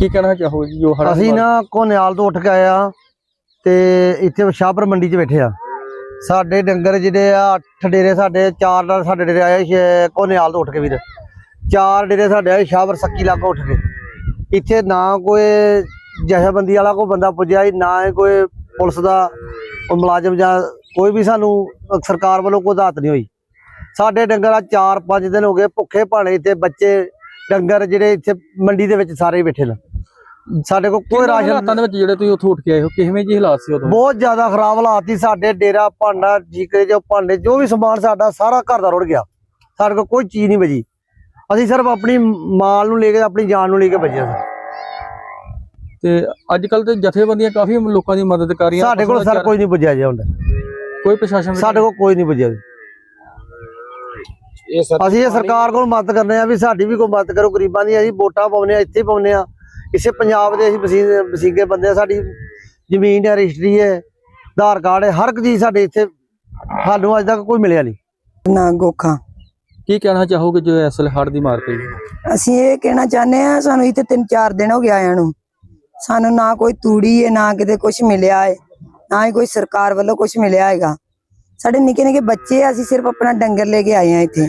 ਕੀ ਕਹਿਣਾ ਚਾਹੋ ਜੀ ਜੋ ਹੜ੍ਹਾਂ ਅਸੀਂ ਨਾ ਕੋਨਿਆਲ ਤੋਂ ਉੱਠ ਕੇ ਆਏ ਆ ਤੇ ਇੱਥੇ ਸ਼ਾਹਪੁਰ ਮੰਡੀ 'ਚ ਬੈਠੇ ਆ। ਸਾਡੇ ਡੰਗਰ ਜਿਹੜੇ ਆ ਅੱਠ ਡੇਰੇ ਸਾਡੇ ਚਾਰ ਨਾਲ ਸਾਡੇ ਡੇਰੇ ਆਏ ਕੋਨਿਆਲ ਤੋਂ ਉੱਠ ਕੇ ਵੀਰ। ਚਾਰ ਡੇਰੇ ਸਾਡੇ ਆਏ ਸ਼ਾਹਪੁਰ ਸੱਕੀ ਲਾਗੋਂ ਉੱਠ ਕੇ। ਇੱਥੇ ਨਾ ਕੋਈ ਜਥੇਬੰਦੀ ਵਾਲਾ ਕੋਈ ਬੰਦਾ ਪੁੱਜਿਆ ਨਾ ਹੀ ਕੋਈ ਪੁਲਿਸ ਦਾ ਮੁਲਾਜ਼ਮ ਜਾਂ ਕੋਈ ਵੀ ਸਾਨੂੰ ਸਰਕਾਰ ਵੱਲੋਂ ਕੋਈ ਦਾਤ ਨਹੀਂ ਹੋਈ। ਸਾਡੇ ਡੰਗਰ ਆ ਚਾਰ ਪੰਜ ਦਿਨ ਹੋ ਗਏ ਭੁੱਖੇ ਭਾਣੇ ਇੱਥੇ ਬੱਚੇ ਡੰਗਰ ਜਿਹੜੇ ਇੱਥੇ ਮੰਡੀ ਦੇ ਵਿੱਚ ਸਾਰੇ ਬੈਠੇ ਨੇ। ਸਾਡੇ ਕੋਲ ਕੋਈ ਰਾਸ਼ਨ ਹਾਲਾਤਾਂ ਦੇ ਵਿੱਚ ਜਿਹੜੇ ਤੁਸੀਂ ਉੱਥੋਂ ਉੱਠ ਕੇ ਆਏ ਹੋ? ਕਿਵੇਂ ਜੀ ਹਾਲਾਤ ਸੀ ਉਦੋਂ? ਬਹੁਤ ਜ਼ਿਆਦਾ ਖਰਾਬ ਹਾਲਾਤ ਸੀ ਸਾਡੇ ਡੇਰਾ ਭਾਂਡਾ ਜੀਕਰੇ ਜੋ ਭਾਂਡੇ ਜੋ ਵੀ ਸਮਾਨ ਸਾਡਾ ਸਾਰਾ ਘਰ ਦਾ ਰੁੜ ਗਿਆ। ਸਾਡੇ ਕੋਲ ਕੋਈ ਚੀਜ਼ ਨਹੀਂ ਬਚੀ। ਅਸੀਂ ਸਿਰਫ ਆਪਣੀ ਮਾਲ ਨੂੰ ਲੈ ਕੇ ਆਪਣੀ ਜਾਨ ਨੂੰ ਲੈ ਕੇ ਬਚੇ ਸੀ। ਤੇ ਅੱਜ ਕੱਲ ਤੇ ਜਥੇਬੰਦੀਆਂ ਕਾਫੀ ਲੋਕਾਂ ਦੀ ਮਦਦ ਕਰ ਰਹੀਆਂ। ਸਾਡੇ ਕੋਲ ਸਰ ਕੋਈ ਨਹੀਂ ਪੁੱਜਿਆ ਜੀ ਹੁਣ। ਕੋਈ ਪ੍ਰਸ਼ਾਸਨ ਸਾਡੇ ਕੋਲ ਕੋਈ ਨਹੀਂ ਪੁੱਜਿਆ ਅਸੀਂ ਇਹ ਸਰਕਾਰ ਕੋਲ ਮਦਦ ਕਰਨੇ ਆ ਵੀ ਸਾਡੀ ਵੀ ਕੋਈ ਮਦਦ ਕਰੋ। ਗਰੀਬਾਂ ਦੀ ਅਸੀਂ ਵੋਟਾਂ ਪਾਉਨੇ ਆ ਇੱਥੇ ਪਾਉਨੇ ਆ। ਇਸੇ ਪੰਜਾਬ ਦੇ ਅਸੀਂ ਵਸੀ- ਵਸੀਗੇ ਬੰਦੇ ਆ ਸਾਡੀ ਜ਼ਮੀਨ ਹੈ ਰਜਿਸਟਰੀ ਹੈ ਆਧਾਰ ਕਾਰਡ ਹੈ ਹਰ ਇੱਕ ਚੀਜ਼ ਸਾਡੇ ਇੱਥੇ ਸਾਨੂੰ ਅੱਜ ਤੱਕ ਕੋਈ ਮਿਲਿਆ ਨਹੀਂ। ਨਾ ਗੋਖਾ। ਕੀ ਕਹਿਣਾ ਚਾਹੋਗੇ ਜੋ ਇਸ ਵੇਲੇ ਹੜ੍ਹ ਦੀ ਮਾਰ ਪਈ? ਹੈ? ਅਸੀਂ ਇਹ ਕਹਿਣਾ ਚਾਹੁੰਦੇ ਆ ਸਾਨੂੰ ਇੱਥੇ ਤਿੰਨ ਚਾਰ ਦਿਨ ਹੋ ਗਏ ਆਇਆਂ ਨੂੰ। ਸਾਨੂੰ ਨਾ ਕੋਈ ਤੂੜੀ ਹੈ ਨਾ ਕਿਤੇ ਕੁਝ ਮਿਲਿਆ ਹੈ ਨਾ ਹੀ ਕੋਈ ਸਰਕਾਰ ਵੱਲੋਂ ਕੁਝ ਮਿਲਿਆ ਹੈਗਾ। ਸਾਡੇ ਨਿੱਕੇ ਨਿੱਕੇ ਬੱਚੇ ਆ, ਅਸੀਂ ਸਿਰਫ ਆਪਣਾ ਡੰਗਰ ਲੈ ਕੇ ਆਏ ਆ ਇੱਥੇ।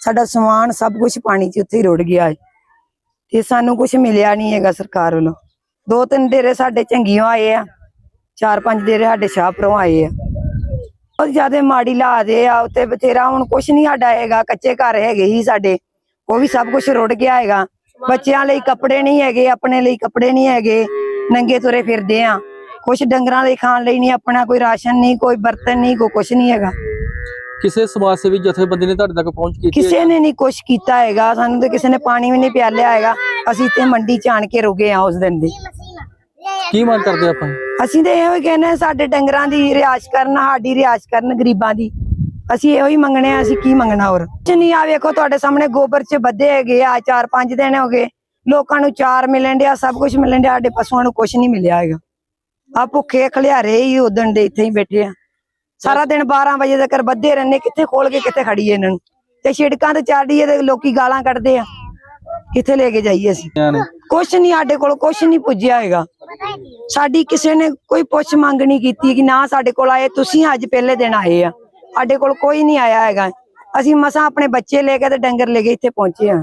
ਸਾਡਾ ਸਮਾਨ ਸਭ ਕੁਝ ਪਾਣੀ 'ਚ ਉੱਥੇ ਹੀ ਰੁੜ ਗਿਆ ਹੈ। ਤੇ ਸਾਨੂੰ ਕੁਝ ਮਿਲਿਆ ਨਹੀਂ ਹੈਗਾ ਸਰਕਾਰ ਵੱਲੋਂ। ਦੋ ਤਿੰਨ ਡੇਰੇ ਸਾਡੇ ਚੰਗੀਆਂ ਆਏ ਆ ਚਾਰ ਪੰਜ ਡੇਰੇ ਸਾਡੇ ਸ਼ਾਹਪੁਰੋਂ ਆਏ ਆ। ਬਹੁਤ ਜ਼ਿਆਦਾ ਮਾੜੀ ਲਾਦੇ ਆ ਉੱਤੇ ਬਥੇਰਾ ਹੁਣ ਕੁਝ ਨਹੀਂ ਸਾਡਾ ਹੈਗਾ, ਕੱਚੇ ਘਰ ਹੈਗੇ ਹੀ ਸਾਡੇ। ਉਹ ਵੀ ਸਭ ਕੁਝ ਰੁੜ ਗਿਆ ਹੈਗਾ। ਬੱਚਿਆਂ ਲਈ ਕੱਪੜੇ ਨਹੀਂ ਹੈਗੇ, ਆਪਣੇ ਲਈ ਕੱਪੜੇ ਨਹੀਂ ਹੈਗੇ, ਨੰਗੇ ਤੁਰੇ ਫਿਰਦੇ ਆ। ਕੁਝ ਡੰਗਰਾਂ ਲਈ ਖਾਣ ਲਈ ਨਹੀਂ, ਆਪਣਾ ਕੋਈ ਰਾਸ਼ਨ ਨਹੀਂ, ਕੋਈ ਬਰਤਨ ਨਹੀਂ, ਕੋਈ ਕੁਝ ਨਹੀਂ ਹੈਗਾ। ਕਿਸੇ ਸਮਾਜ ਸੇਵੀ ਜਥੇਬੰਦੀ ਨੇ ਤੁਹਾਡੇ ਤੱਕ ਪਹੁੰਚ ਕੀਤੀ? ਕਿਸੇ ਨੇ ਨਹੀਂ ਕੁਝ ਕੀਤਾ ਹੈਗਾ। ਸਾਨੂੰ ਤੇ ਕਿਸੇ ਨੇ ਪਾਣੀ ਵੀ ਨਹੀਂ ਪਿਆਲਿਆ ਹੈਗਾ। ਅਸੀਂ ਤੇ ਮੰਡੀ ਚ ਆਣ ਕੇ ਰੁਕੇ ਆ ਉਸ ਦਿਨ ਦੇ। ਕੀ ਮੰਗ ਕਰਦੇ ਆਪਾਂ? ਅਸੀਂ ਤੇ ਇਹੋ ਹੀ ਕਹਿੰਦੇ ਸਾਡੇ ਡੰਗਰਾਂ ਦੀ ਰਿਆਸ਼ ਕਰਨ ਸਾਡੀ ਰਿਆਸ਼ ਕਰਨ ਗਰੀਬਾਂ ਦੀ। ਅਸੀਂ ਇਹੋ ਹੀ ਮੰਗਣੇ ਆ ਅਸੀਂ ਕੀ ਮੰਗਣਾ ਹੋਰ? ਕੁਛ ਨਹੀਂ ਆ ਵੇਖੋ ਤੁਹਾਡੇ ਸਾਹਮਣੇ ਗੋਬਰ ਚ ਬੱਧੇ ਹੈਗੇ ਆ ਚਾਰ ਪੰਜ ਦਿਨ ਹੋ ਗਏ। ਲੋਕਾਂ ਨੂੰ ਚਾਰ ਮਿਲਣ ਡਿਆ ਸਭ ਕੁਝ ਮਿਲਣ ਡਿਆ ਸਾਡੇ ਪਸ਼ੂਆਂ ਨੂੰ ਕੁਝ ਨਹੀਂ ਮਿਲਿਆ ਹੈਗਾ। ਆ ਭੁੱਖੇ ਖਲਿਆਰੇ ਹੀ ਉਦਣ ਦੇ ਇੱਥੇ ਹੀ ਬੈਠੇ ਆ। ਸਾਰਾ ਦਿਨ 12 ਵਜੇ ਤੱਕ ਬੱਧੇ ਰਹਿੰਦੇ ਕਿੱਥੇ ਖੋਲ ਕੇ ਕਿੱਥੇ ਖੜੀਏ ਇਹਨਾਂ ਨੂੰ? ਤੇ ਛਿੜਕਾਂ ਤੇ ਚਾੜੀਏ ਤੇ ਲੋਕੀ ਗਾਲਾਂ ਕੱਢਦੇ ਆ। ਕਿੱਥੇ ਲੈ ਕੇ ਜਾਈਏ ਅਸੀਂ? ਕੁਛ ਨਹੀਂ ਸਾਡੇ ਕੋਲ ਕੁਛ ਨਹੀਂ ਪੁੱਜਿਆ ਹੈਗਾ। ਸਾਡੀ ਕਿਸੇ ਨੇ ਕੋਈ ਪੁੱਛ ਮੰਗ ਨਹੀਂ ਕੀਤੀ ਕਿ ਨਾ ਸਾਡੇ ਕੋਲ ਆਏ ਤੁਸੀਂ ਅੱਜ ਪਹਿਲੇ ਦਿਨ ਆਏ ਆ। ਸਾਡੇ ਕੋਲ ਕੋਈ ਨਹੀਂ ਆਇਆ ਹੈਗਾ। ਅਸੀਂ ਮਸਾਂ ਆਪਣੇ ਬੱਚੇ ਲੈ ਕੇ ਤੇ ਡੰਗਰ ਲੈ ਕੇ ਇੱਥੇ ਪਹੁੰਚੇ ਆ।